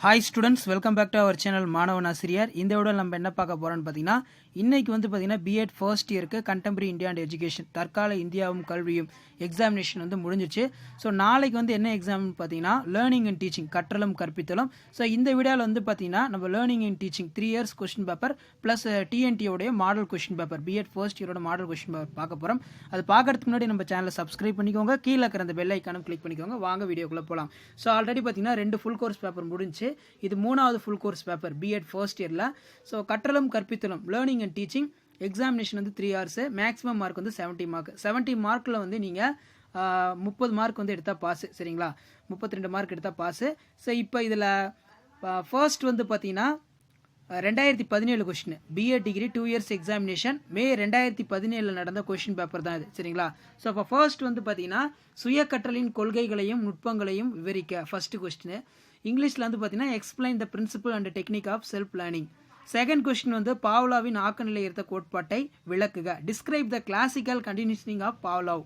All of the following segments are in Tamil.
Hi students welcome back to our channel மாணவன் ஆசிரியர் இந்த விட நம்ம என்ன பார்க்க போகிறோம்னு பார்த்தீங்கன்னா இன்னைக்கு வந்து பார்த்தீங்கன்னா பிஎட் ஃபர்ஸ்ட் இயருக்கு கண்டெம்பரரி இந்தியா அண்ட் எஜுகேஷன் தற்கால இந்தியாவும் கல்வியும் எக்ஸாமினேஷன் வந்து முடிஞ்சிச்சு ஸோ நாளைக்கு வந்து என்ன எக்ஸாம்னு பார்த்தீங்கன்னா லேர்னிங் அண்ட் டீச்சிங் கற்றலும் கற்பித்தலும். ஸோ இந்த வீடியோவில் வந்து பார்த்தீங்கன்னா நம்ம learning and teaching three years question paper plus டிஎன்டியோடைய model question paper BEd first இயரோட model question paper பார்க்க போகிறோம் அது பார்க்கறதுக்கு முன்னாடி நம்ம சேனலை சப்ஸ்கிரைப் பண்ணிக்கோங்க. கீழே இருக்கிற அந்த பெல் ஐக்கானும் கிளிக் பண்ணிக்கோங்க. வாங்க வீடியோக்குள்ளே போகலாம் ஸோ ஆல்ரெடி பார்த்தீங்கன்னா ரெண்டு ஃபுல் கோர்ஸ் பேப்பர் முடிஞ்சு இது மூணாவது full course paper BEd first இயரில் ஸோ கற்றலும் கற்பித்தலும் லேர்னிங் அண்ட் டீச்சிங் எக்ஸாமினேஷன் வந்து த்ரீ ஹவர்ஸு மேக்ஸிமம் மார்க் வந்து செவன்ட்டி மார்க் செவன்ட்டி மார்க்கில் வந்து நீங்கள் முப்பது மார்க் வந்து எடுத்தால் பாஸு சரிங்களா? முப்பத்தி ரெண்டு மார்க் எடுத்தால் பாஸு ஸோ இப்போ இதில் ஃபர்ஸ்ட் வந்து பார்த்தீங்கன்னா ரெண்டாயிரத்தி பதினேழு question BA degree two years examination May ரெண்டாயிரத்தி பதினேழில் நடந்த கொஷின் பேப்பர் தான் இது சரிங்களா? ஸோ அப்போ ஃபர்ஸ்ட் வந்து பார்த்தீங்கன்னா சுய கற்றலின் கொள்கைகளையும் நுட்பங்களையும் விவரிக்க ஃபர்ஸ்ட் கொஸ்டின் இங்கிலீஷில் வந்து பார்த்தீங்கன்னா explain the principle and technique of self learning second question வந்து பாவ்லாவின் ஆக்கநிலை ஏற்ற கோட்பாட்டை விளக்குக. Describe the classical conditioning of Pavlov.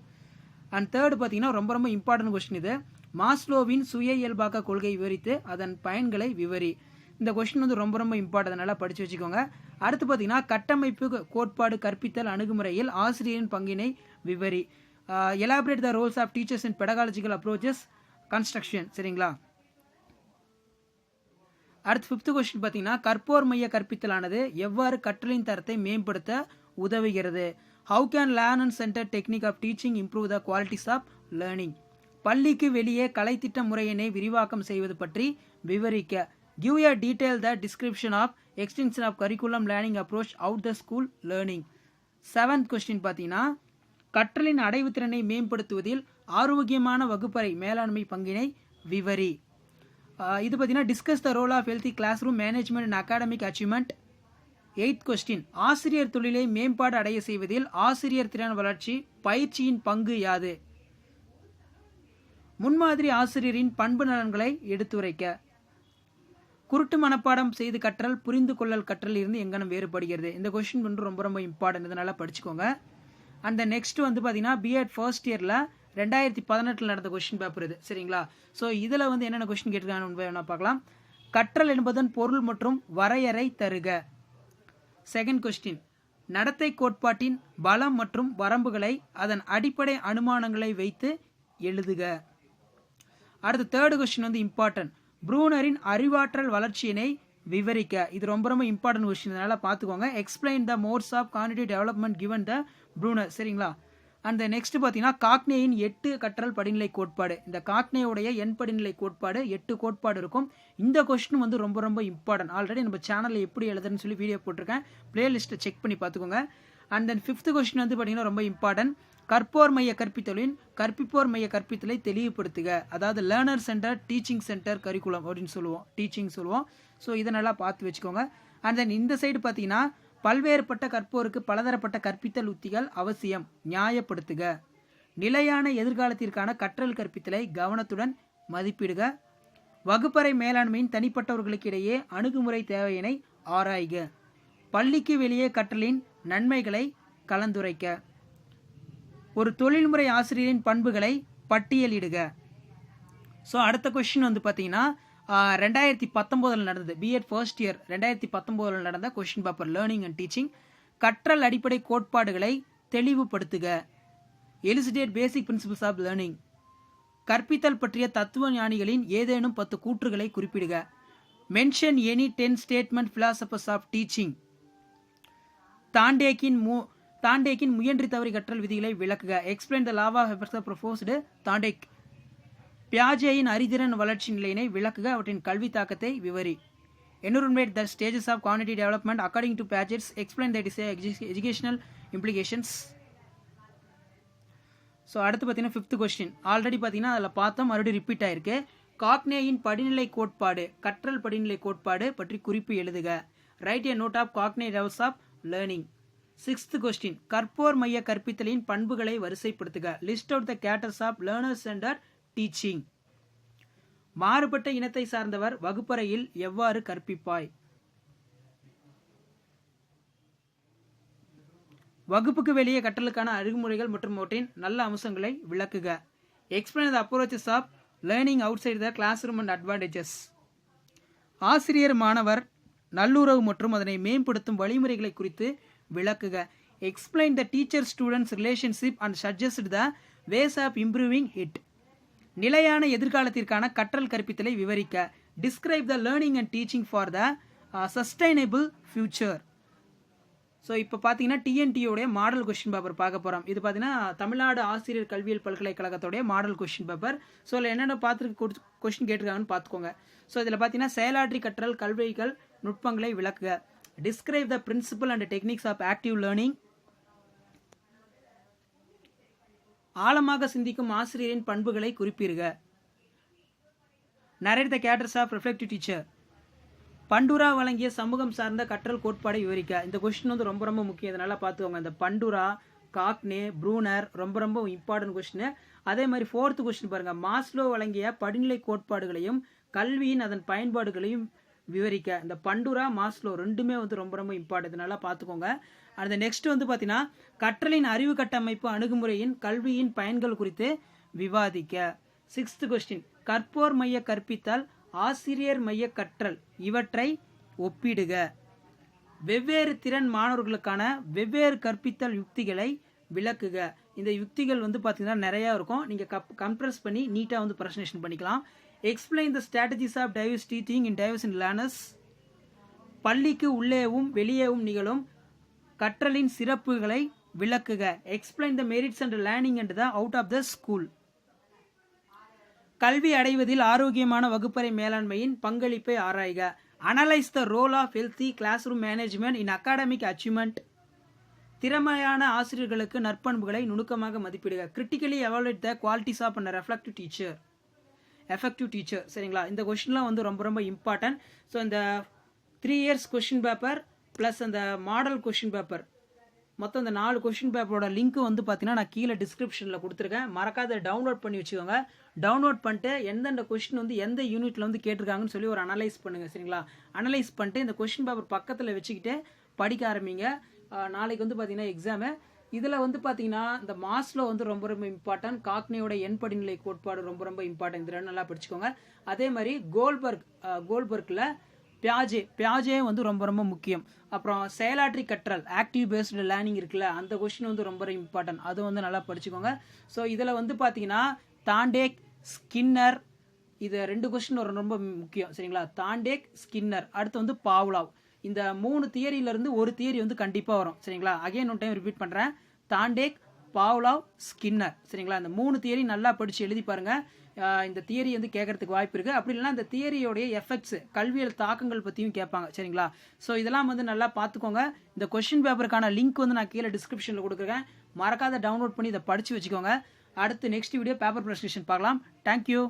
And third பார்த்தீங்கன்னா ரொம்ப ரொம்ப இம்பார்ட்டன்ட் கொஸ்டின் இது. மாஸ்லோவின் சுய இயல்பாக்க கொள்கை விவரித்து அதன் பயன்களை விவரி. இந்த கொஸ்டின் வந்து ரொம்ப ரொம்ப இம்பார்ட்டன் நல்லா படித்து வச்சுக்கோங்க. அடுத்து பார்த்தீங்கன்னா கட்டமைப்பு கோட்பாடு கற்பித்தல் அணுகுமுறையில் ஆசிரியரின் பங்கினை விவரி. Elaborate the roles of teachers in pedagogical approaches construction சரிங்களா? அடுத்து ஃபிஃப்த் கொஸ்டின் பார்த்தீங்கன்னா கற்போர் மைய கற்பித்தலானது எவ்வாறு கற்றலின் தரத்தை மேம்படுத்த உதவுகிறது? How can learn and center technique of teaching improve the qualities of learning பள்ளிக்கு வெளியே கலைத்திட்ட முறையினை விரிவாக்கம் செய்வது பற்றி விவரிக்க. Give a detail the description of extension of curriculum learning approach out the school learning seventh question பார்த்தீங்கன்னா கற்றலின் அடைவுத்திறனை மேம்படுத்துவதில் ஆரோக்கியமான வகுப்பறை மேலாண்மை பங்கினை விவரி. இது பார்த்தீங்கன்னா discuss the role of healthy class room management and academic achievement eight question ஆசிரியர் தொழிலை மேம்பாடு அடைய செய்வதில் ஆசிரியர் திறன் வளர்ச்சி பயிற்சியின் பங்கு யாது? முன்மாதிரி ஆசிரியரின் பண்பு நலன்களை எடுத்துரைக்க. குருட்டு மனப்பாடம் செய்து கற்றல் புரிந்து கொள்ளல் கற்றல் இருந்து எங்கனம் வேறுபடுகிறது? இந்த கொஸ்டின் வந்து ரொம்ப ரொம்ப இம்பார்ட்டன்ட் இதனால படிச்சுக்கோங்க. அந்த நெக்ஸ்ட் வந்து பார்த்தீங்கன்னா பிஎட் ஃபர்ஸ்ட் இயரில் ரெண்டாயிரத்தி பதினெட்டில் நடந்த கொஸ்டின் பேப்பர் இது. சரிங்களா? ஸோ இதில் வந்து என்னென்ன கொஸ்டின் கேட்டிருக்காங்க என்ன பார்க்கலாம். கற்றல் என்பதன் பொருள் மற்றும் வரையறை தருக. செகண்ட் கொஸ்டின் நடத்தை கோட்பாட்டின் பலம் மற்றும் வரம்புகளை அதன் அடிப்படை அனுமானங்களை வைத்து எழுதுக. அடுத்து தேர்டு கொஸ்டின் வந்து இம்பார்ட்டன்ட் ப்ரூனரின் அறிவாற்றல் வளர்ச்சியினை விவரிக்க. இது ரொம்ப ரொம்ப இம்பார்ட்டன்ட் கொஸ்டின் அதனால் பார்த்துக்கோங்க. Explain the modes of cognitive development given the Bruner சரிங்களா? அந்த நெக்ஸ்ட் பார்த்தீங்கன்னா காக்னேயின் எட்டு கற்றல் படிநிலை கோட்பாடு. இந்த காக்னேயுடைய எண் படிநிலை கோட்பாடு எட்டு கோட்பாடு இருக்கும். இந்த கொஸ்டின் வந்து ரொம்ப ரொம்ப இம்பார்ட்டன்ட் ஆல்ரெடி நம்ம சேனலில் எப்படி எழுதுன்னு சொல்லி வீடியோ போட்டிருக்கேன். பிளேலிஸ்ட்டை செக் பண்ணி பார்த்துக்கோங்க. அண்ட் தென் ஃபிஃப்த் கொஸ்டின் வந்து பார்த்தீங்கன்னா ரொம்ப இம்பார்ட்டன்ட் கற்போர் மைய கற்பித்தலின் கற்பிப்போர் மைய கற்பித்தலை தெளிவுபடுத்துக. அதாவது learner center teaching center curriculum அப்படின்னு சொல்லுவோம். டீச்சிங் சொல்லுவோம். ஸோ இதை நல்லா பார்த்து வச்சுக்கோங்க. அண்ட் தென் இந்த சைடு பார்த்தீங்கன்னா பல்வேறுபட்ட கற்போருக்கு பலதரப்பட்ட கற்பித்தல் உத்திகள் அவசியம். நியாயப்படுத்துக. நிலையான எதிர்காலத்திற்கான கற்றல் கற்பித்தலை கவனத்துடன் மதிப்பிடுக. வகுப்பறை மேலாண்மையின் தனிப்பட்டவர்களுக்கு இடையே அணுகுமுறை தேவையினை ஆராய்க. பள்ளிக்கு வெளியே கற்றலின் நன்மைகளை கலந்துரைக்க. ஒரு தொழில்முறை ஆசிரியரின் பண்புகளை பட்டியலிடுக. ஸோ அடுத்த கொஷின் வந்து பார்த்தீங்கன்னா ரெண்டாயிரத்தி பத்தொம்போதில் நடந்தது. பிஎட் ஃபர்ஸ்ட் இயர் ரெண்டாயிரத்தி பத்தொம்போதில் நடந்த question paper learning and teaching கற்றல் அடிப்படை கோட்பாடுகளை தெளிவுபடுத்துக. Elucidate basic principles of learning கற்பித்தல் பற்றிய தத்துவ ஞானிகளின் ஏதேனும் பத்து கூற்றுகளை குறிப்பிடுக. Mention any ten statement philosophers of teaching தாண்டேக்கின் மு தாண்டேக்கின் முயன்றி தவறி கற்றல் விதிகளை விளக்குக. எக்ஸ்பிளைன் த லாவா ஹெபர்ஸ் ப்ரொபோஸ்டு தாண்டேக் பியாஜேயின் அறிதிறன் வளர்ச்சி நிலையினை விளக்குக அவற்றின் கல்வி தாக்கத்தை விவரி. Environment the stages of cognitive development according to Piaget's explain that is educational implications so அடுத்து பார்த்தீங்கன்னா ஃபிஃப்த் கொஸ்டின் ஆல்ரெடி பார்த்தீங்கன்னா அதில் பார்த்தோம் மறுபடியும் ரிப்பீட் ஆயிருக்கு. காக்னேயின் படிநிலை கோட்பாடு கற்றல் படிநிலை கோட்பாடு பற்றி குறிப்பு எழுதுக. Write a note of Gagne levels of learning sixth question கற்போர் மைய கற்பித்தலின் பண்புகளை வரிசைப்படுத்துக. List out the characters of learner centre teaching மாறுபட்ட இனத்தை சார்ந்தவர் வகுப்பறையில் எவ்வாறு கற்பிப்பாய்? வகுப்புக்கு வெளியே கற்றலுக்கான அணுகுமுறைகள் மற்றும் அவற்றின் நல்ல அம்சங்களை விளக்குக. Explain the approaches of learning outside the classroom and advantages ஆசிரியர் மாணவர் நல்லுறவு மற்றும் அதனை மேம்படுத்தும் வழிமுறைகளை குறித்து விளக்குக. Explain the teacher students relationship and suggest the ways of improving it நிலையான எதிர்காலத்திற்கான கற்றல் கற்பித்தலை விவரிக்க describe the learning and teaching for the sustainable future so இப்போ பார்த்தீங்கன்னா டிஎன்டியோடைய மாடல் கொஸ்டின் பேப்பர் பார்க்க போகிறோம் இது பார்த்தீங்கன்னா uh, தமிழ்நாடு ஆசிரியர் கல்வியியல் பல்கலைக்கழகத்தோடைய மாடல் கொஸ்டின் பேப்பர் ஸோ அதில் என்னென்ன பார்த்துருக்கு கொஷின் கேட்டிருக்காங்கன்னு பார்த்துக்கோங்க. ஸோ இதில் பார்த்தீங்கன்னா செயலாற்றி கற்றல் கல்விகள் நுட்பங்களை விளக்குக. Describe the principle and techniques of active learning ஆழமாக சிந்திக்கும் ஆசிரியரின் பண்புகளை குறிப்பீர்க narrate the characters of reflective teacher Bandura வழங்கிய சமூகம் சார்ந்த கற்றல் கோட்பாடை விவரிக்க. இந்த கொஸ்டின் வந்து ரொம்ப ரொம்ப முக்கியம். இதனால பார்த்துக்கோங்க. இந்த பண்டுரா காக்னே ப்ரூனர் ரொம்ப ரொம்ப இம்பார்ட்டன்ட் கொஸ்டின் அதே மாதிரி ஃபோர்த்து கொஸ்டின் பாருங்க. மாஸ்லோ வழங்கிய படிநிலை கோட்பாடுகளையும் கல்வியின் அதன் பயன்பாடுகளையும் விவரிக்க. இந்த பண்டுரா மாஸ்லோ ரெண்டுமே வந்து ரொம்ப ரொம்ப இம்பார்ட்டன்ட் நல்லா பார்த்துக்கோங்க. அந்த நெக்ஸ்ட் வந்து பார்த்தீங்கன்னா கற்றலின் அறிவு கட்டமைப்பு அணுகுமுறையின் கல்வியின் பயன்கள் குறித்து விவாதிக்க. சிக்ஸ்த் கொஸ்டின் கற்போர் மைய கற்பித்தல் ஆசிரியர் மைய கற்றல் இவற்றை ஒப்பிடுக. வெவ்வேறு திறன் மாணவர்களுக்கான வெவ்வேறு கற்பித்தல் யுக்திகளை விளக்குக. இந்த யுக்திகள் வந்து பார்த்தீங்கன்னா நிறையா இருக்கும். நீங்கள் கப் கம்ப்ரஸ் பண்ணி நீட்டாக வந்து ப்ரெசன்டேஷன் பண்ணிக்கலாம். Explain the strategies of diverse teaching in diverse in learners பள்ளிக்கு உள்ளேவும் வெளியேவும் நிகழும் கற்றலின் சிறப்புகளை விளக்குக. Explain the merits and learning and the out of the school கல்வி அடைவதில் ஆரோக்கியமான வகுப்பறை மேலாண்மையின் பங்களிப்பை ஆராய்க. Analyse the role of healthy classroom management in academic achievement திறமையான ஆசிரியர்களுக்கு நற்பண்புகளை நுணுக்கமாக மதிப்பிடுக. Critically evaluate the qualities of and reflective teacher effective teacher சரிங்களா? இந்த கொஷின்லாம் வந்து ரொம்ப ரொம்ப இம்பார்ட்டன்ட் ஸோ இந்த three years question paper plus அந்த மாடல் கொஷின் பேப்பர் மொத்தம் இந்த நாலு கொஷின் பேப்பரோட லிங்க் வந்து பார்த்தீங்கன்னா நான் கீழே டிஸ்கிரிப்ஷனில் கொடுத்துருக்கேன். மறக்காத டவுன்லோட் பண்ணி வச்சுக்கோங்க. டவுன்லோட் பண்ணிட்டு எந்தெந்த கொஷின் வந்து எந்த யூனிட்டில் வந்து கேட்டிருக்காங்கன்னு சொல்லி ஒரு அனலைஸ் பண்ணுங்கள் சரிங்களா? அனலைஸ் பண்ணிட்டு இந்த கொஷின் பேப்பர் பக்கத்தில் வச்சுக்கிட்டு படிக்க ஆரம்பிங்க. நாளைக்கு வந்து பார்த்தீங்கன்னா எக்ஸாமு இதில் வந்து பார்த்தீங்கன்னா இந்த மாஸில் வந்து ரொம்ப ரொம்ப இம்பார்ட்டன்ட் காக்னியோட எண்படிநிலை கோட்பாடு ரொம்ப ரொம்ப இம்பார்ட்டன்ட் இது ரெண்டு நல்லா படிச்சுக்கோங்க. அதே மாதிரி கோல்பர்க் கோல்பர்க்கில் பியாஜே பியாஜே வந்து ரொம்ப ரொம்ப முக்கியம். அப்புறம் செயலாற்றி கற்றல் ஆக்டிவ் பேஸ்டு லேர்னிங் இருக்குல்ல அந்த கொஷின் வந்து ரொம்ப இம்பார்ட்டன்ட் அது வந்து நல்லா படிச்சுக்கோங்க. ஸோ இதில் வந்து பார்த்தீங்கன்னா தாண்டேக் ஸ்கின்னர் இது ரெண்டு கொஸ்டின் ஒரு ரொம்ப முக்கியம். சரிங்களா? Thorndike Skinner. அடுத்து வந்து பாவ்லாவ். இந்த மூணு தியரியில இருந்து ஒரு தியரி வந்து கண்டிப்பாக வரும். சரிங்களா? அகைன் ஒன் டைம் ரிப்பீட் பண்ணுறேன் தாண்டேக் பாவ்லாவ் ஸ்கின்னர். சரிங்களா? இந்த மூணு தியரி நல்லா படித்து எழுதி பாருங்கள் இந்த தியரி வந்து கேட்கறதுக்கு வாய்ப்பு இருக்குது அப்படி இல்லைனா இந்த தியரியோடைய எஃபெக்ட்ஸ் கல்வியல் தாக்கங்கள் பற்றியும் கேட்பாங்க. சரிங்களா? ஸோ இதெல்லாம் வந்து நல்லா பார்த்துக்கோங்க. இந்த கொஷின் பேப்பருக்கான லிங்க் வந்து நான் கீழே டிஸ்கிரிப்ஷனில் கொடுக்குறேன். மறக்காத டவுன்லோட் பண்ணி இதை படித்து வச்சுக்கோங்க. அடுத்து நெக்ஸ்ட் வீடியோ பேப்பர் ப்ரெசன்டேஷன் பார்க்கலாம். Thank you